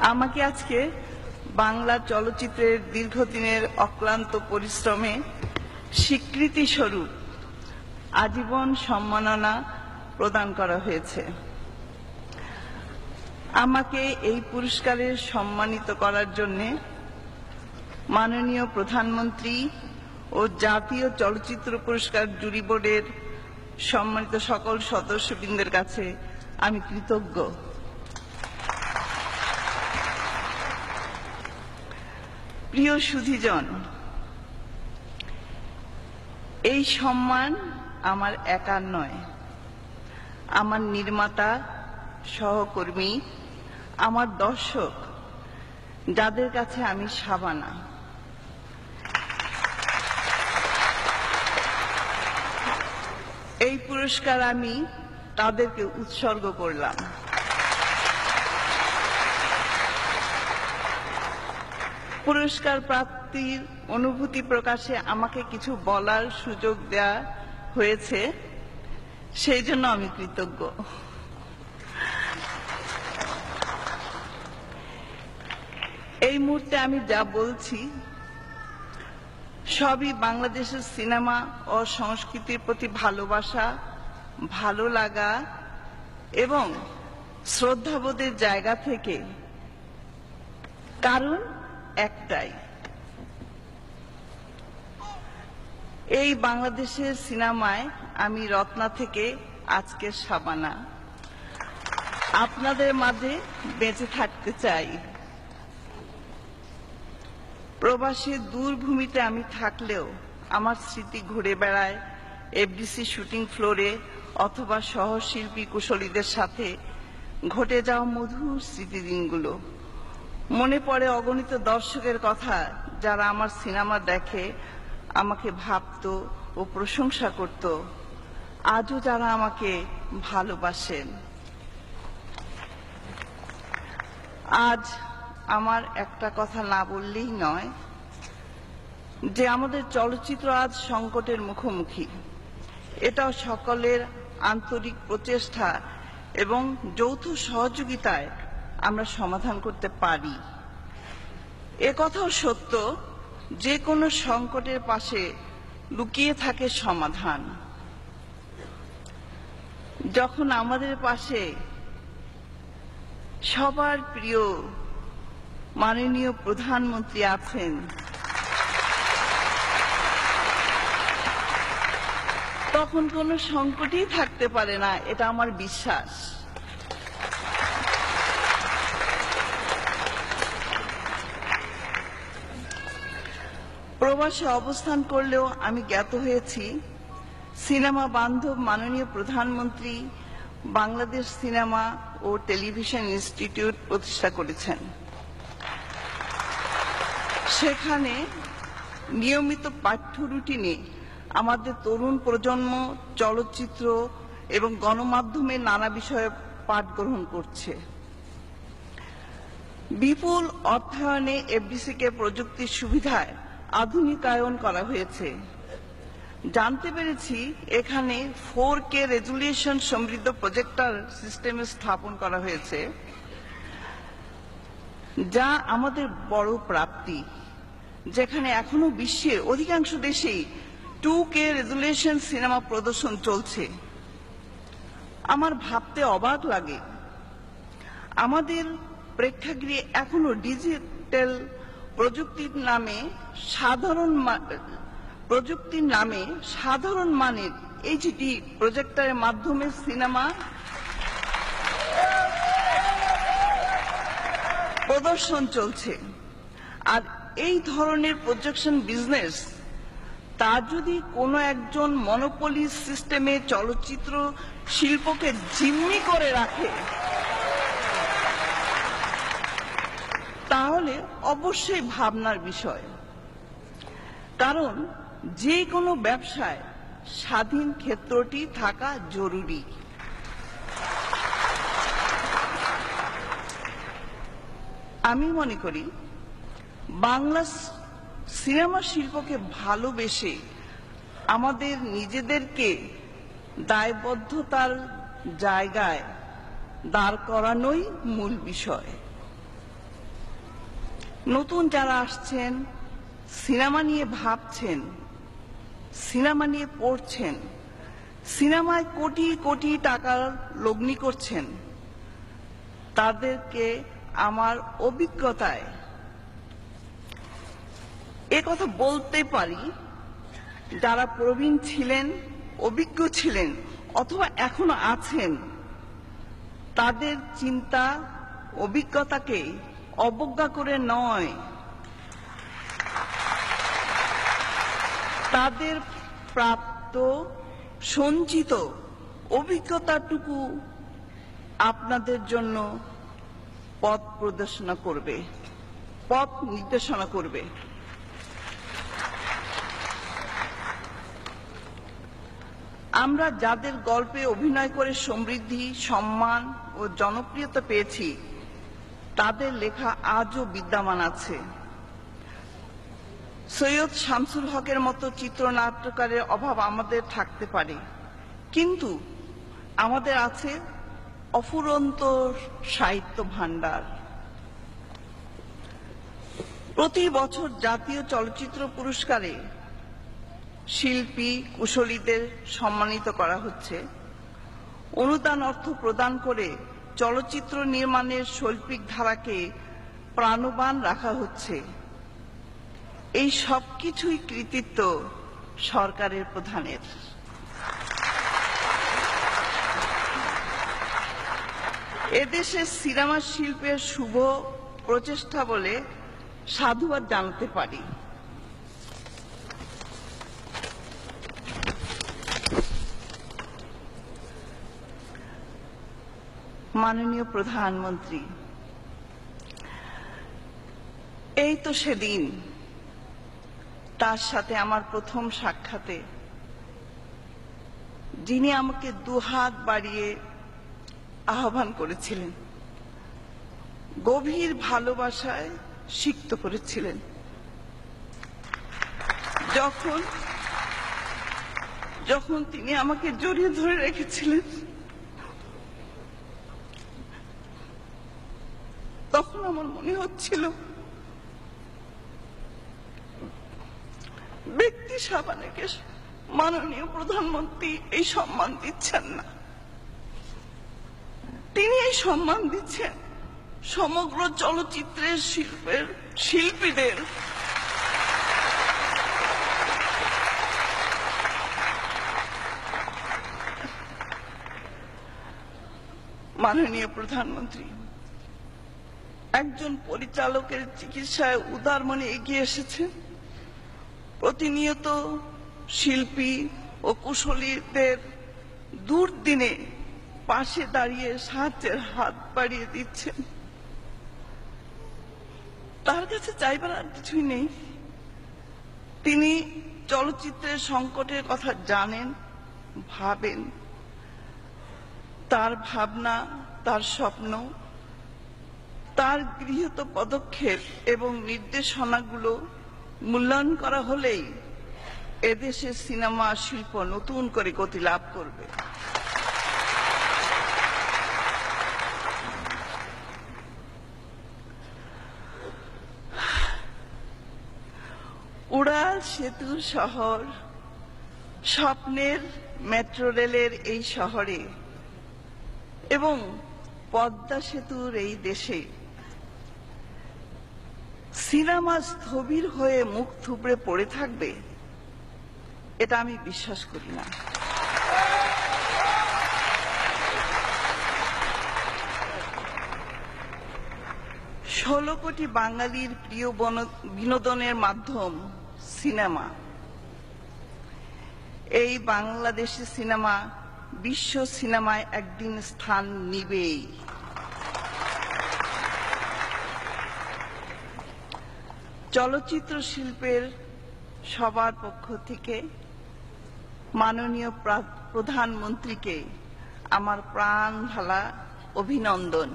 আমাকে আজকে বাংলা চলচ্চিত্রের দীর্ঘদিনের অক্লান্ত পরিশ্রমে স্বীকৃতি স্বরূপ আজীবন সম্মাননা প্রদান করা হয়েছে। আমাকে এই পুরস্কারে সম্মানিত করার জন্য মাননীয় প্রধানমন্ত্রী ও জাতীয় চলচ্চিত্র পুরস্কার জুরি বোর্ডের সম্মানিত সকল সদস্যবৃন্দের কাছে আমি কৃতজ্ঞ। প্রিয় সুধীজন, এই সম্মান আমার একার নয়। আমার নির্মাতা, সহকর্মী, আমার দর্শক, যাদের কাছে আমি সাবানা। এই পুরস্কার আমি তাদেরকে উৎসর্গ করলাম। পুরস্কার প্রাপ্তির অনুভূতি প্রকাশে আমাকে কিছু বলার সুযোগ দেয়া হয়েছে। সেই জন্য আমি কৃতজ্ঞ। এই মুহূর্তে আমি যা বলছি, সবই বাংলাদেশের সিনেমা ও সংস্কৃতির প্রতি ভালোবাসা, ভালো লাগা এবং শ্রদ্ধাবোধের জায়গা থেকে। কারণ একটাই। এই বাংলাদেশের সিনেমায় আমি রত্না থেকে আজকের সাবানা। আপনাদের মাঝে বেঁচে থাকতে চাই। প্রবাসী দূরভূমিতে আমি থাকলেও আমার স্মৃতি ঘুরে বেড়ায় এফডিসি শুটিং ফ্লোরে অথবা সহশিল্পী কুশলীদের সাথে ঘটে যাওয়া মধুর স্মৃতিদিনগুলো। মনে পড়ে অগণিত দর্শকের কথা যারা আমার সিনেমা দেখে, আমাকে ভাবতো ও প্রশংসা করত। আজও যারা আমাকে ভালোবাসেন। আজ আমার একটা কথা না বললেই নয় যে আমাদের চলচ্চিত্র আজ সংকটের মুখোমুখি। এটাও সকলের আন্তরিক প্রচেষ্টা এবং যৌথ সহযোগিতায় আমরা সমাধান করতে পারি। এ কথাও সত্য যে কোনো সংকটের পাশে লুকিয়ে থাকে সমাধান। যখন আমাদের পাশে সবার প্রিয় মাননীয় প্রধানমন্ত্রী আছেন, তখন কোনো সংকটই থাকতে পারে না, এটা আমার বিশ্বাস। প্রবাসে অবস্থান করলেও আমি জ্ঞাত হয়েছি। সিনেমা বান্ধব মাননীয় প্রধানমন্ত্রী বাংলাদেশ সিনেমা ও টেলিভিশন ইনস্টিটিউট প্রতিষ্ঠা করেছেন। সেখানে নিয়মিত পাঠ্য রুটিনে আমাদের তরুণ প্রজন্ম, চলচ্চিত্র এবং গণমাধ্যমে নানা বিষয়ে পাঠ গ্রহণ করছে। বিপুল অর্থায়নে এফডিসিকে প্রযুক্তির সুবিধায় আধুনিকায়ন করা হয়েছে। জানতে পেরেছি এখানে ফোর কে রেজুলেশন সমৃদ্ধ প্রজেক্টার সিস্টেমে স্থাপন করা হয়েছে, যা আমাদের বড় প্রাপ্তি, যেখানে এখনও বিশ্বের অধিকাংশ দেশেই টু কে রেজুলেশন সিনেমা প্রদর্শন চলছে। আমার ভাবতে অবাক লাগে। আমাদের প্রেক্ষাগৃহে এখনও ডিজিটাল প্রযুক্তির নামে সাধারণ প্রযুক্তির নামে সাধারণ মানের এইচডি প্রজেক্টরের মাধ্যমে সিনেমা প্রদর্শন চলছে। আর এই ধরনের প্রজেকশন বিজনেস তা যদি কোনো একজন মনোপলি সিস্টেমে চলচ্চিত্র শিল্পকে জিম্মি করে রাখে অবশ্যই ভাবনার বিষয়। কারণ যে কোনো ব্যবসায় স্বাধীন ক্ষেত্রটি থাকা জরুরি। আমি মনে করি, বাংলা সিনেমা শিল্পকে ভালোবেসে আমাদের নিজেদেরকে দায়বদ্ধতার জায়গায় দাঁড় করানোই মূল বিষয়। নতুন যারা আসছেন, সিনেমা নিয়ে ভাবছেন, সিনেমা নিয়ে পড়ছেন, সিনেমায় কোটি কোটি টাকার লগ্নি করছেন, তাদেরকে আমার অভিজ্ঞতায় এ কথা বলতে পারি, যারা প্রবীণ ছিলেন, অভিজ্ঞ ছিলেন, অথবা এখনও আছেন, তাদের চিন্তা, অভিজ্ঞতাকে অবজ্ঞা করে নয়। তাদের প্রাপ্ত সঞ্চিত অভিজ্ঞতাটুকু আপনাদের জন্য পথ প্রদর্শনা করবে, পথ নির্দেশনা করবে। আমরা যাদের গল্পে অভিনয় করে সমৃদ্ধি, সম্মান ও জনপ্রিয়তা পেয়েছি তাদের লেখা আজও বিদ্যমান আছে। সৈয়দ শামসুল হকের মতো চিত্রনাট্যকারের অভাব আমাদের থাকতে পারে। কিন্তু আমাদের আছে অফুরন্ত সাহিত্য ভাণ্ডার। প্রতি বছর জাতীয় চলচ্চিত্র পুরস্কারে শিল্পী, কুশলীদের সম্মানিত করা হচ্ছে। অনুদান অর্থ প্রদান করে চলচ্চিত্র নির্মাণের শৈল্পিক ধারাকে প্রাণবান রাখা হচ্ছে। এই সব কিছুই কৃতিত্ব সরকারের প্রধানের। এদেশে সিনেমা শিল্পের শুভ প্রচেষ্টা বলে সাধুবাদ জানাতে পারি। মাননীয় প্রধানমন্ত্রী, এই তো সেদিন তার সাথে আমার প্রথম সাক্ষাতে যিনি আমাকে দুহাত বাড়িয়ে আহ্বান করেছিলেন, গভীর ভালোবাসায় সিক্ত করেছিলেন। যখন যখন তিনি আমাকে জড়িয়ে ধরে রেখেছিলেন তখন আমার মনে হচ্ছিল, ব্যক্তি সাবানেকে মাননীয় প্রধানমন্ত্রী এই সম্মান দিচ্ছেন না। তিনি এই সম্মান দিচ্ছেন সমগ্র চলচ্চিত্রের শিল্পের শিল্পীদের। মাননীয় প্রধানমন্ত্রী একজন পরিচালকের চিকিৎসায় উদার মনে এগিয়ে এসেছেন প্রতিনিয়ত শিল্পী ও কুশলীদের দুর্দিনে পাশে দাঁড়িয়ে সাহায্যের হাত বাড়িয়ে দিচ্ছেন। তার কাছে চাইবার আর কিছুই নেই। তিনি চলচ্চিত্রের সংকটের কথা জানেন, ভাবেন। তার ভাবনা, তার স্বপ্ন তার গৃহীত পদক্ষেপ এবং নির্দেশনাগুলো মূল্যায়ন করা হলেই এদেশের সিনেমা শিল্প নতুন করে গতি লাভ করবে। উড়াল, সেতু, শহর, স্বপ্নের মেট্রো রেলের এই শহরে এবং পদ্মা সেতুর এই দেশে সিনেমা স্থবির হয়ে মুখ থুবড়ে পড়ে থাকবে, এটা আমি বিশ্বাস করি না। ষোলো কোটি বাঙালির প্রিয় বন- বিনোদনের মাধ্যম সিনেমা। এই বাংলাদেশি সিনেমা বিশ্ব সিনেমায় একদিন স্থান নিবেই। চলচ্চিত্র শিল্পের সবার পক্ষ থেকে মাননীয় প্রধানমন্ত্রীকে আমার প্রাণ ঢালা অভিনন্দন।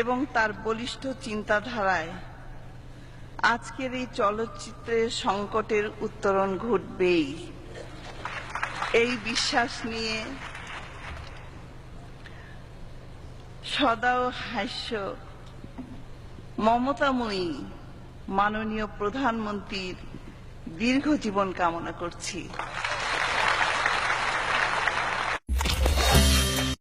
এবং তার বলিষ্ঠ চিন্তাধারায় আজকের এই চলচ্চিত্রের সংকটের উত্তরণ ঘটবেই। এই বিশ্বাস নিয়ে সদাও হাস্য মমতাময়ী মাননীয় প্রধানমন্ত্রীর দীর্ঘ জীবন কামনা করছি।